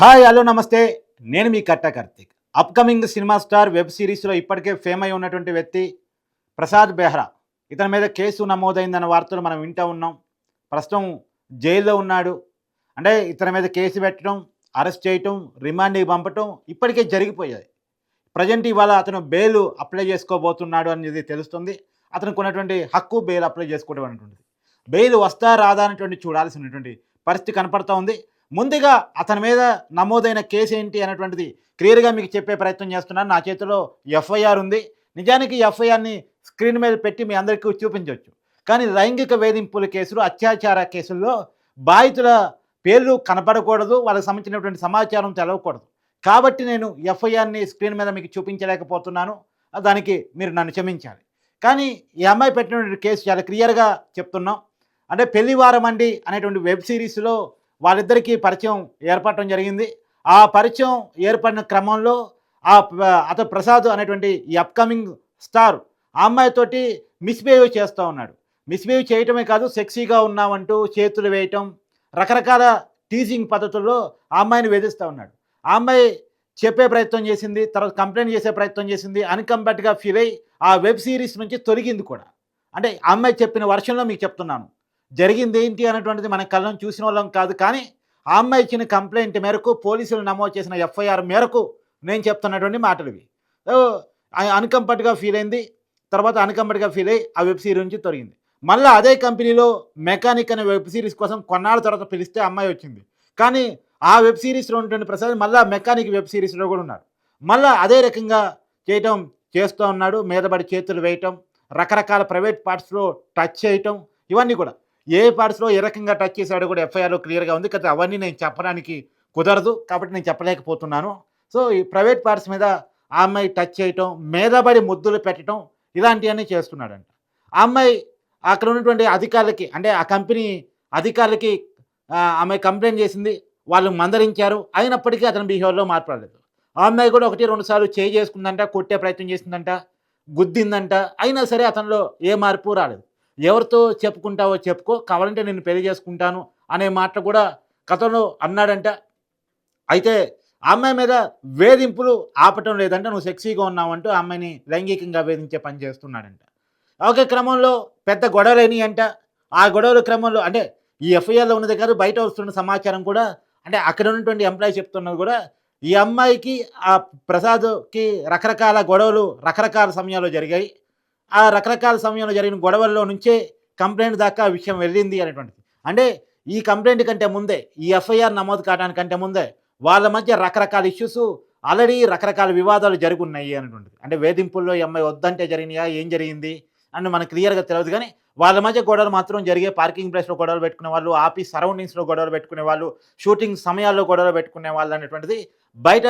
Hi hello నమస్తే. నేను మీ Katta Karthik. Upcoming cinema star web సిరీస్లో ఇప్పటికే ఫేమ్ అయి ఉన్నటువంటి వ్యక్తి ప్రసాద్ బెహ్రా. ఇతని మీద కేసు నమోదైందన్న వార్తలు మనం వింటూ ఉన్నాం. ప్రస్తుతం జైల్లో ఉన్నాడు. అంటే ఇతని మీద కేసు పెట్టడం అరెస్ట్ చేయటం రిమాండ్కి పంపటం ఇప్పటికే జరిగిపోయాయి. ప్రజెంట్ ఇవాళ అతను బెయిల్ అప్లై చేసుకోబోతున్నాడు అనేది తెలుస్తుంది. అతనికి ఉన్నటువంటి హక్కు బెయిల్ అప్లై చేసుకోవడం అనేటువంటిది. బెయిల్ వస్తా రాదా అనేటువంటి చూడాల్సినటువంటి పరిస్థితి కనపడతా ఉంది. ముందుగా అతని మీద నమోదైన కేసు ఏంటి అనేటువంటిది క్లియర్గా మీకు చెప్పే ప్రయత్నం చేస్తున్నాను. నా చేతిలో ఎఫ్ఐఆర్ ఉంది. నిజానికి ఎఫ్ఐఆర్ని స్క్రీన్ మీద పెట్టి మీ అందరికీ చూపించవచ్చు కానీ లైంగిక వేధింపుల కేసులు అత్యాచార కేసుల్లో బాధితుల పేర్లు కనపడకూడదు. వాళ్ళకి సంబంధించినటువంటి సమాచారం తెలవకూడదు. కాబట్టి నేను ఎఫ్ఐఆర్ని స్క్రీన్ మీద మీకు చూపించలేకపోతున్నాను. దానికి మీరు నన్ను క్షమించాలి. కానీ ఈ అమ్మాయి పెట్టినటువంటి కేసు చాలా క్లియర్గా చెప్తున్నాం. అంటే పెళ్ళివారం అండి అనేటువంటి వెబ్ సిరీస్లో వాళ్ళిద్దరికీ పరిచయం ఏర్పడటం జరిగింది. ఆ పరిచయం ఏర్పడిన క్రమంలో ఆ అతను ప్రసాద్ అనేటువంటి ఈ అప్కమింగ్ స్టార్ ఆ అమ్మాయితోటి మిస్బిహేవ్ చేస్తూ ఉన్నాడు. మిస్బిహేవ్ చేయటమే కాదు సెక్సీగా ఉన్నామంటూ చేతులు వేయటం రకరకాల టీజింగ్ పద్ధతుల్లో ఆ అమ్మాయిని వేధిస్తూ ఉన్నాడు. ఆ అమ్మాయి చెప్పే ప్రయత్నం చేసింది తర్వాత కంప్లైంట్ చేసే ప్రయత్నం చేసింది అన్కంఫర్ట్గా ఫీల్ అయ్యి ఆ వెబ్ సిరీస్ నుంచి తొలగింది కూడా. అంటే అమ్మాయి చెప్పిన వర్షంలో మీకు చెప్తున్నాను. జరిగింది ఏంటి అనేటువంటిది మన కళ్ళను చూసిన వాళ్ళం కాదు. కానీ ఆ అమ్మాయి ఇచ్చిన కంప్లైంట్ మేరకు పోలీసులు నమోదు చేసిన ఎఫ్ఐఆర్ మేరకు నేను చెప్తున్నటువంటి మాటలు ఇవి. అన్కంఫర్ట్గా ఫీల్ అయింది. తర్వాత అన్కంఫర్ట్గా ఫీల్ అయ్యి ఆ వెబ్ సిరీస్ నుంచి తొలగింది. మళ్ళీ అదే కంపెనీలో మెకానిక్ అనే వెబ్ సిరీస్ కోసం కొన్నాళ్ళ తర్వాత పిలిస్తే అమ్మాయి వచ్చింది. కానీ ఆ వెబ్ సిరీస్లో ఉన్నటువంటి ప్రసాద్ మళ్ళీ మెకానిక్ వెబ్ సిరీస్లో కూడా ఉన్నారు మళ్ళీ అదే రకంగా చేయటం చేస్తూ ఉన్నాడు. మీదబడి చేతులు వేయటం రకరకాల ప్రైవేట్ పార్ట్స్లో టచ్ చేయటం ఇవన్నీ కూడా. ఏ పార్ట్స్లో ఏ రకంగా టచ్ చేశాడో కూడా ఎఫ్ఐఆర్లో క్లియర్గా ఉంది. కదా అవన్నీ నేను చెప్పడానికి కుదరదు. కాబట్టి నేను చెప్పలేకపోతున్నాను. సో ఈ ప్రైవేట్ పార్ట్స్ మీద ఆ అమ్మాయి టచ్ చేయటం మీదబడి ముద్దులు పెట్టడం ఇలాంటివన్నీ చేస్తున్నాడంట. ఆ అమ్మాయి అక్కడ ఉన్నటువంటి అధికారులకి అంటే ఆ కంపెనీ అధికారులకి అమ్మాయి ఆమె కంప్లైంట్ చేసింది. వాళ్ళు మందరించారు. అయినప్పటికీ అతని బిహేవియర్లో మార్పు రాలేదు. ఆ అమ్మాయి కూడా ఒకటి రెండు సార్లు చేయి చేసుకుందంట కొట్టే ప్రయత్నం చేసిందంట గుద్దిందంట. అయినా సరే అతనిలో ఏ మార్పు రాలేదు. ఎవరితో చెప్పుకుంటావో చెప్పుకో కావాలంటే నేను పెళ్ళి చేసుకుంటాను అనే మాట కూడా కథలో అన్నాడంట. అయితే ఆ అమ్మాయి మీద వేధింపులు ఆపటం లేదంటే నువ్వు సెక్సీగా ఉన్నావంటూ ఆ అమ్మాయిని లైంగికంగా వేధించే పని చేస్తున్నాడంట. ఒక క్రమంలో పెద్ద గొడవలేని అంట. ఆ గొడవల క్రమంలో అంటే ఈ ఎఫ్ఐఆర్లో ఉన్నది కాదు బయట వస్తున్న సమాచారం కూడా అంటే అక్కడ ఉన్నటువంటి ఎంప్లాయీ చెప్తున్నది కూడా ఈ అమ్మాయికి ఆ ప్రసాద్కి రకరకాల గొడవలు రకరకాల సమయాల్లో జరిగాయి. ఆ రకరకాల సమయంలో జరిగిన గొడవల్లో నుంచే కంప్లైంట్ దాకా విషయం వెళ్ళింది అనేటువంటిది. అంటే ఈ కంప్లైంట్ కంటే ముందే ఈ ఎఫ్ఐఆర్ నమోదు కావడానికంటే ముందే వాళ్ళ మధ్య రకరకాల ఇష్యూస్ ఆల్రెడీ రకరకాల వివాదాలు జరుగున్నాయి అనేటువంటిది. అంటే వేధింపుల్లో ఈ అమ్మాయి వద్దంటే జరిగినాయా ఏం జరిగింది అని మనకు క్లియర్గా తెలియదు కానీ వాళ్ళ మధ్య గొడవలు మాత్రం జరిగే పార్కింగ్ ప్లేస్లో గొడవలు పెట్టుకునే వాళ్ళు ఆఫీస్ సరౌండింగ్స్లో గొడవలు పెట్టుకునే వాళ్ళు షూటింగ్ సమయాల్లో గొడవలు పెట్టుకునే వాళ్ళు అనేటువంటిది బయట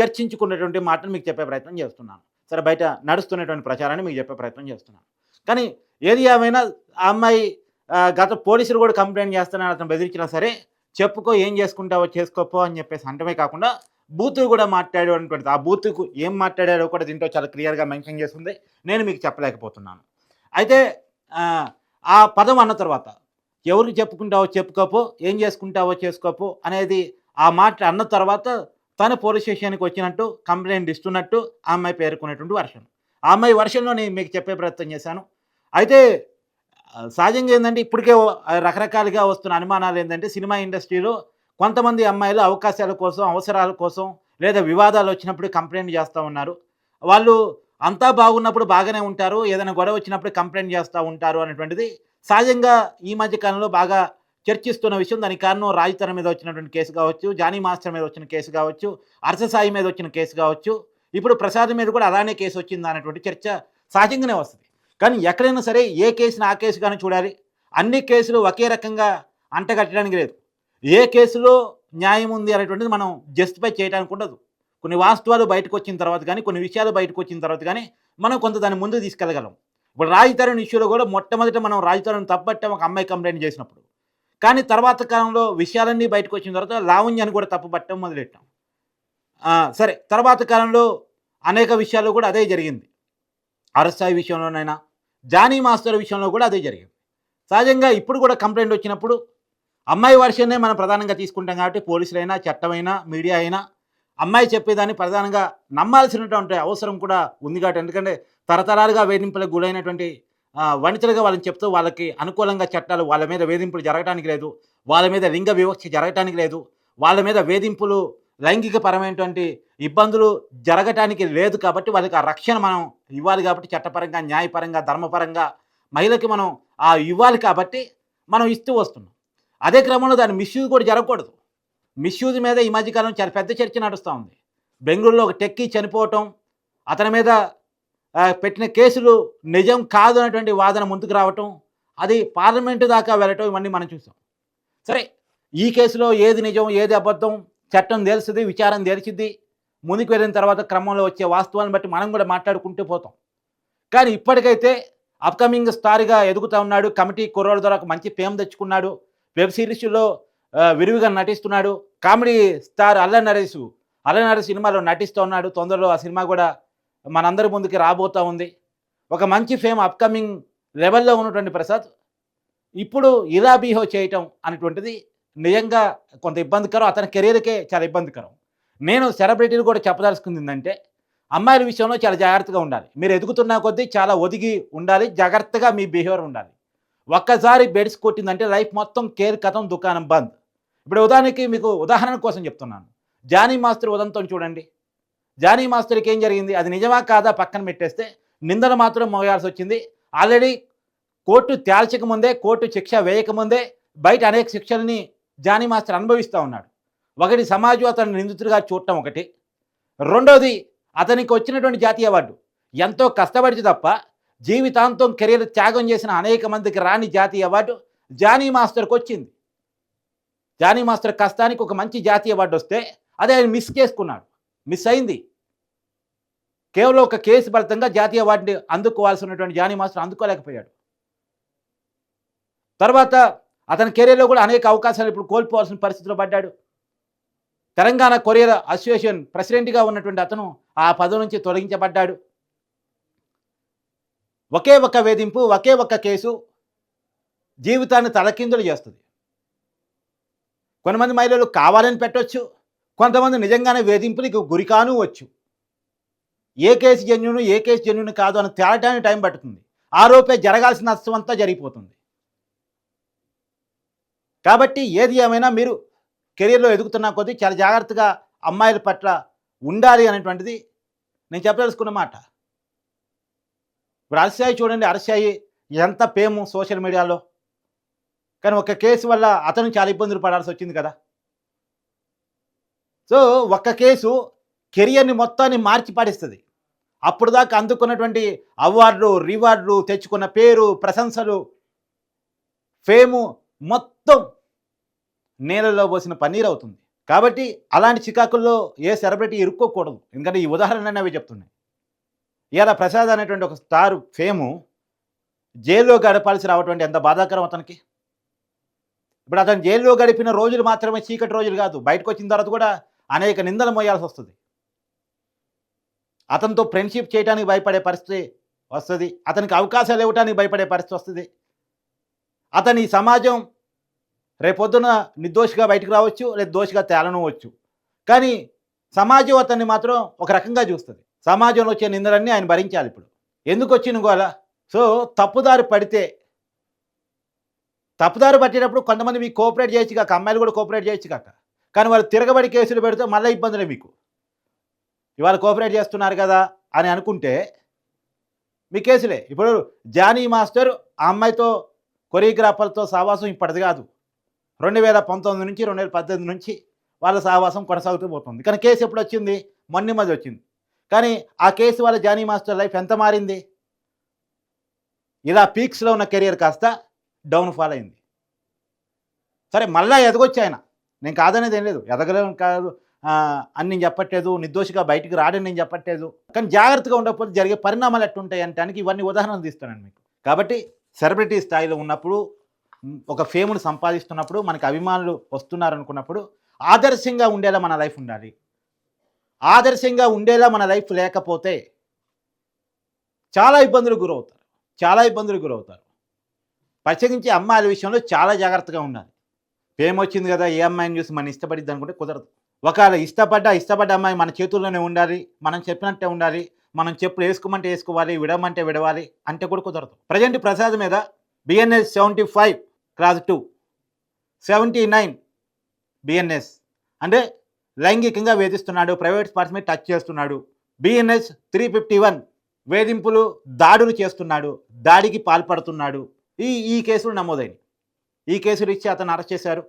చర్చించుకునేటువంటి మాటలు మీకు చెప్పే ప్రయత్నం చేస్తున్నాను. సరే బయట నడుస్తున్నటువంటి ప్రచారాన్ని మీకు చెప్పే ప్రయత్నం చేస్తున్నాను. కానీ ఏది ఏమైనా ఆ అమ్మాయి గత పోలీసులు కూడా కంప్లైంట్ చేస్తున్నాను అతను బెదిరించినా సరే చెప్పుకో ఏం చేసుకుంటావో చేసుకోపో అని చెప్పేసి అంటమే కాకుండా బూత్ కూడా మాట్లాడాడు ఆ బూతుకు ఏం మాట్లాడాడో కూడా దీంట్లో చాలా క్లియర్గా మెన్షన్ చేస్తుంది. నేను మీకు చెప్పలేకపోతున్నాను. అయితే ఆ, ఆ పదం అన్న తర్వాత ఎవరికి చెప్పుకుంటావో చెప్పుకోపో ఏం చేసుకుంటావో చేసుకోపో అనేది ఆ మాట అన్న తర్వాత తను పోలీస్ స్టేషన్కి వచ్చినట్టు కంప్లైంట్ ఇస్తున్నట్టు ఆ అమ్మాయి పేర్కొనేటువంటి వర్షం ఆ అమ్మాయి వర్షంలో నేను మీకు చెప్పే ప్రయత్నం చేశాను. అయితే సహజంగా ఏంటంటే ఇప్పటికే రకరకాలుగా వస్తున్న అనుమానాలు ఏంటంటే సినిమా ఇండస్ట్రీలో కొంతమంది అమ్మాయిలు అవకాశాల కోసం అవసరాల కోసం లేదా వివాదాలు వచ్చినప్పుడు కంప్లైంట్ చేస్తూ ఉన్నారు. వాళ్ళు అంతా బాగున్నప్పుడు బాగానే ఉంటారు ఏదైనా గొడవ వచ్చినప్పుడు కంప్లైంట్ చేస్తూ ఉంటారు అనేటువంటిది సహజంగా ఈ మధ్య కాలంలో బాగా చర్చిస్తున్న విషయం దానికి కారణం రాజతర మీద వచ్చినటువంటి కేసు కావచ్చు జానీ మాస్టర్ మీద వచ్చిన కేసు కావచ్చు అరససాయి మీద వచ్చిన కేసు కావచ్చు. ఇప్పుడు ప్రసాద్ మీద కూడా అలానే కేసు వచ్చింది అనేటువంటి చర్చ సహజంగానే వస్తుంది. కానీ ఎక్కడైనా సరే ఏ కేసుని ఆ కేసు కానీ చూడాలి. అన్ని కేసులు ఒకే రకంగా అంటగట్టడానికి లేదు. ఏ కేసులో న్యాయం ఉంది అనేటువంటిది మనం జస్టిఫై చేయడానికి ఉండదు. కొన్ని వాస్తవాలు బయటకు వచ్చిన తర్వాత కానీ కొన్ని విషయాలు బయటకు వచ్చిన తర్వాత కానీ మనం కొంత దాన్ని ముందు తీసుకెళ్ళగలం. ఇప్పుడు రాజధాని ఇష్యూలో కూడా మొట్టమొదట మనం రాజధానిని తప్పట్టే ఒక అమ్మాయి కంప్లైంట్ చేసినప్పుడు కానీ తర్వాత కాలంలో విషయాలన్నీ బయటకు వచ్చిన తర్వాత లావణ్యాన్ని కూడా తప్పుపట్టడం మొదలెట్టాం. సరే తర్వాత కాలంలో అనేక విషయాల్లో కూడా అదే జరిగింది. అరస్థాయి విషయంలోనైనా జానీ మాస్టర్ విషయంలో కూడా అదే జరిగింది. సహజంగా ఇప్పుడు కూడా కంప్లైంట్ వచ్చినప్పుడు అమ్మాయి వర్షన్నే మనం ప్రధానంగా తీసుకుంటాం కాబట్టి పోలీసులైనా చట్టమైనా మీడియా అయినా అమ్మాయి చెప్పేదాన్ని ప్రధానంగా నమ్మాల్సినటువంటి అవసరం కూడా ఉంది కాబట్టి. ఎందుకంటే తరతరాలుగా వేధింపులకు గురైనటువంటి వణితలుగా వనితలుగా వాళ్ళని చెప్తూ వాళ్ళకి అనుకూలంగా చట్టాలు వాళ్ళ మీద వేధింపులు జరగడానికి లేదు వాళ్ళ మీద లింగ వివక్ష జరగటానికి లేదు వాళ్ళ మీద వేధింపులు లైంగిక పరమైనటువంటి ఇబ్బందులు జరగటానికి లేదు కాబట్టి వాళ్ళకి ఆ రక్షణ మనం ఇవ్వాలి కాబట్టి చట్టపరంగా న్యాయపరంగా ధర్మపరంగా మహిళకి మనం ఆ ఇవ్వాలి కాబట్టి మనం ఇస్తూ వస్తున్నాం. అదే క్రమంలో దాని మిస్యూజ్ కూడా జరగకూడదు. మిస్యూజ్ మీద ఈ మధ్యకాలం చాలా పెద్ద చర్చ నడుస్తూ ఉంది. బెంగళూరులో ఒక టెక్కి చనిపోవటం అతని మీద పెట్టిన కేసులు నిజం కాదు అనేటువంటి వాదన ముందుకు రావటం అది పార్లమెంటు దాకా వెళ్ళటం ఇవన్నీ మనం చూసాం. సరే ఈ కేసులో ఏది నిజం ఏది అబద్ధం చట్టం తెలుస్తుంది విచారం తెలిసిద్ది ముందుకు వెళ్ళిన తర్వాత క్రమంలో వచ్చే వాస్తవాలను బట్టి మనం కూడా మాట్లాడుకుంటూ పోతాం. కానీ ఇప్పటికైతే అప్కమింగ్ స్టార్గా ఎదుగుతూ ఉన్నాడు కమిటీ కుర్రోళ్ళ ద్వారా ఒక మంచి ఫేమ్ తెచ్చుకున్నాడు వెబ్ సిరీస్లో విరివిగా నటిస్తున్నాడు కామెడీ స్టార్ అల్ల నరేష్ అల్ల నరేష్ సినిమాలో నటిస్తూ ఉన్నాడు తొందరలో ఆ సినిమా కూడా మనందరి ముందుకి రాబోతూ ఉంది. ఒక మంచి ఫేమ్ అప్కమింగ్ లెవెల్లో ఉన్నటువంటి ప్రసాద్ ఇప్పుడు ఇలా బిహేవ్ చేయటం అనేటువంటిది నిజంగా కొంత ఇబ్బందికరం అతని కెరీర్కే చాలా ఇబ్బందికరం. నేను సెలబ్రిటీలు కూడా చెప్పదలుచుకుంది ఏంటంటే అమ్మాయిల విషయంలో చాలా జాగ్రత్తగా ఉండాలి. మీరు ఎదుగుతున్న కొద్దీ చాలా ఒదిగి ఉండాలి జాగ్రత్తగా మీ బిహేవియర్ ఉండాలి. ఒక్కసారి బెడ్స్ కొట్టిందంటే లైఫ్ మొత్తం కేర్ కథం దుకాణం బంద్. ఇప్పుడు ఉదాహరణకి మీకు ఉదాహరణ కోసం చెప్తున్నాను. జానీ మాస్టర్ ఉదంతం చూడండి. జానీ మాస్టర్కి ఏం జరిగింది? అది నిజమా కాదా? పక్కన పెట్టేస్తే నిందలు మాత్రం మోయాల్సి వచ్చింది ఆల్రెడీ కోర్టు తేల్చకముందే కోర్టు శిక్ష వేయకముందే బయట అనేక శిక్షల్ని జానీ మాస్టర్ అనుభవిస్తూ ఉన్నాడు. ఒకటి సమాజం అతను నిందితుడిగా చూడటం ఒకటి. రెండోది అతనికి వచ్చినటువంటి జాతీయ అవార్డు. ఎంతో కష్టపడితే తప్ప జీవితాంతం కెరీర్ త్యాగం చేసిన అనేక మందికి రాని జాతీయ అవార్డు జానీ మాస్టర్కి వచ్చింది. జానీ మాస్టర్ కష్టానికి ఒక మంచి జాతీయ అవార్డు వస్తే అదే ఆయన మిస్ చేసుకున్నాడు. మిస్ అయింది. కేవలం ఒక కేసు ఫలితంగా జాతీయ వాటిని అందుకోవాల్సినటువంటి జానీ మాస్టర్ అందుకోలేకపోయాడు. తర్వాత అతని కెరీర్లో కూడా అనేక అవకాశాలు ఇప్పుడు కోల్పోవాల్సిన పరిస్థితిలో పడ్డాడు. తెలంగాణ కొరియర్ అసోసియేషన్ ప్రెసిడెంట్గా ఉన్నటువంటి అతను ఆ పదవి నుంచి తొలగించబడ్డాడు. ఒకే ఒక్క వేధింపు ఒకే ఒక్క కేసు జీవితాన్ని తలకిందులు చేస్తుంది. కొంతమంది మహిళలు కావాలని పెట్టొచ్చు కొంతమంది నిజంగానే వేధింపులకు గురికాను వచ్చు. ఏ కేసు జన్యును ఏ కేసు జన్యును కాదు అని తేలటానికి టైం పడుతుంది ఆరోపే జరగాల్సిన నష్టం అంతా జరిగిపోతుంది. కాబట్టి ఏది ఏమైనా మీరు కెరీర్లో ఎదుగుతున్న కొద్దీ చాలా జాగ్రత్తగా అమ్మాయిల పట్ల ఉండాలి అనేటువంటిది నేను చెప్పదలుచుకున్న మాట. ఇప్పుడు అరసాయి చూడండి అరసాయి ఎంత పేము సోషల్ మీడియాలో. కానీ ఒక కేసు వల్ల అతను చాలా ఇబ్బందులు పడాల్సి వచ్చింది కదా. సో ఒక్క కేసు కెరియర్ని మొత్తాన్ని మార్చి పాడిస్తుంది అప్పుడు దాకా అందుకున్నటువంటి అవార్డులు రివార్డులు తెచ్చుకున్న పేరు ప్రశంసలు ఫేము మొత్తం నేలలో పోసిన పన్నీర్ అవుతుంది. కాబట్టి అలాంటి చికాకుల్లో ఏ సెలబ్రిటీ ఇరుక్కోకూడదు. ఎందుకంటే ఈ ఉదాహరణ అవి చెప్తున్నాయి. ఇలా ప్రసాద్ అనేటువంటి ఒక స్టార్ ఫేము జైల్లో గడపాల్సి రావటువంటి ఎంత బాధాకరం అతనికి? ఇప్పుడు అతను జైల్లో గడిపిన రోజులు మాత్రమే చీకటి రోజులు కాదు. బయటకు వచ్చిన తర్వాత కూడా అనేక నిందలు మోయాల్సి వస్తుంది. అతనితో ఫ్రెండ్షిప్ చేయడానికి భయపడే పరిస్థితి వస్తుంది. అతనికి అవకాశాలు ఇవ్వడానికి భయపడే పరిస్థితి వస్తుంది. అతని సమాజం రేపొద్దున నిర్దోషిగా బయటకు రావచ్చు లేదా దోషిగా తేలనవచ్చు. కానీ సమాజం అతన్ని మాత్రం ఒక రకంగా చూస్తుంది. సమాజంలో వచ్చే నిందలన్నీ ఆయన భరించాలి ఇప్పుడు. ఎందుకు వచ్చిన గోల సో తప్పుదారి పడితే తప్పుదారి పట్టేటప్పుడు కొంతమంది మీకు కోఆపరేట్ చేయొచ్చు కాక అమ్మాయిలు కూడా కోఆపరేట్ చేయొచ్చు కాక కానీ వాళ్ళు తిరగబడి కేసులు పెడితే మళ్ళీ ఇబ్బందులే మీకు. ఇవాళ కోఆపరేట్ చేస్తున్నారు కదా అని అనుకుంటే మీ కేసులే. ఇప్పుడు జానీ మాస్టర్ ఆ అమ్మాయితో కొరియోగ్రాఫర్తో సావాసం ఇప్పటిది కాదు. రెండు వేల పంతొమ్మిది నుంచి రెండు వేల పద్దెనిమిది నుంచి వాళ్ళ సావాసం కొనసాగుతూ పోతుంది. కానీ కేసు ఎప్పుడు వచ్చింది? మొన్న మధ్య వచ్చింది. కానీ ఆ కేసు వల్ల జానీ మాస్టర్ లైఫ్ ఎంత మారింది? ఇలా పీక్స్లో ఉన్న కెరియర్ కాస్త డౌన్ఫాల్ అయింది. సరే మళ్ళా ఎదగొచ్చు ఆయన నేను కాదనేది ఏం లేదు. ఎదగలేం కాదు. అని నేను చెప్పట్లేదు. నిర్దోషిగా బయటికి రాడని నేను చెప్పట్లేదు. కానీ జాగ్రత్తగా ఉండకపోతే జరిగే పరిణామాలు ఎట్టుంటాయి అంటానికి ఇవన్నీ ఉదాహరణలు తీస్తున్నాను మీకు. కాబట్టి సెలబ్రిటీ స్థాయిలో ఉన్నప్పుడు ఒక ఫేమ్ను సంపాదిస్తున్నప్పుడు మనకి అభిమానులు వస్తున్నారు అనుకున్నప్పుడు ఆదర్శంగా ఉండేలా మన లైఫ్ ఉండాలి. ఆదర్శంగా ఉండేలా మన లైఫ్ లేకపోతే చాలా ఇబ్బందులు గురవుతారు. చాలా ఇబ్బందులు గురవుతారు. ప్రత్యేకించి అమ్మాయిల విషయంలో చాలా జాగ్రత్తగా ఉండాలి. ఫేమ్ వచ్చింది కదా ఏ అమ్మాయిని చూసి మనం ఇష్టపడిద్ది అనుకుంటే కుదరదు. ఒకవేళ ఇష్టపడ్డ ఇష్టపడ్డ అమ్మాయి మన చేతుల్లోనే ఉండాలి మనం చెప్పినట్టే ఉండాలి మనం చెప్పులు వేసుకోమంటే వేసుకోవాలి విడమంటే విడవాలి అంటే కూడా కుదరదు. ప్రజెంట్ ప్రసాద్ మీద BNS seventy five clause two seventy nine BNS అంటే లైంగికంగా వేధిస్తున్నాడు ప్రైవేట్ పార్ట్స్ మీద టచ్ చేస్తున్నాడు. బిఎన్ఎస్ త్రీ ఫిఫ్టీ వన్ వేధింపులు దాడులు చేస్తున్నాడు దాడికి పాల్పడుతున్నాడు. ఈ ఈ కేసులు నమోదైనవి ఈ కేసులు ఇచ్చి అతను అరెస్ట్ చేశారు.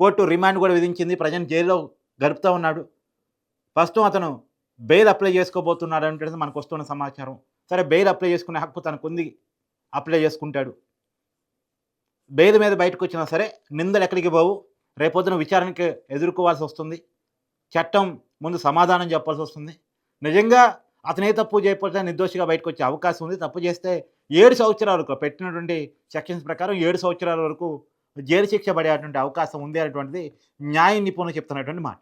కోర్టు రిమాండ్ కూడా విధించింది. ప్రజెంట్ జైల్లో గడుపుతూ ఉన్నాడు. ప్రస్తుతం అతను బెయిల్ అప్లై చేసుకోబోతున్నాడు అంటే మనకు వస్తున్న సమాచారం. సరే బెయిల్ అప్లై చేసుకునే హక్కు తనకు ఉంది. అప్లై చేసుకుంటాడు. బెయిల్ మీద బయటకు వచ్చినా సరే నిందలు ఎక్కడికి పోవు. రేపొద్దున విచారణకి ఎదుర్కోవాల్సి వస్తుంది. చట్టం ముందు సమాధానం చెప్పాల్సి వస్తుంది. నిజంగా అతనే తప్పు చేయకపోతే నిర్దోషిగా బయటకు వచ్చే అవకాశం ఉంది. తప్పు చేస్తే ఏడు సంవత్సరాల వరకు పెట్టినటువంటి సెక్షన్స్ ప్రకారం ఏడు సంవత్సరాల వరకు జైలు శిక్ష పడేటువంటి అవకాశం ఉంది అనేటువంటిది న్యాయ నిపుణులు చెప్తున్నటువంటి మాట.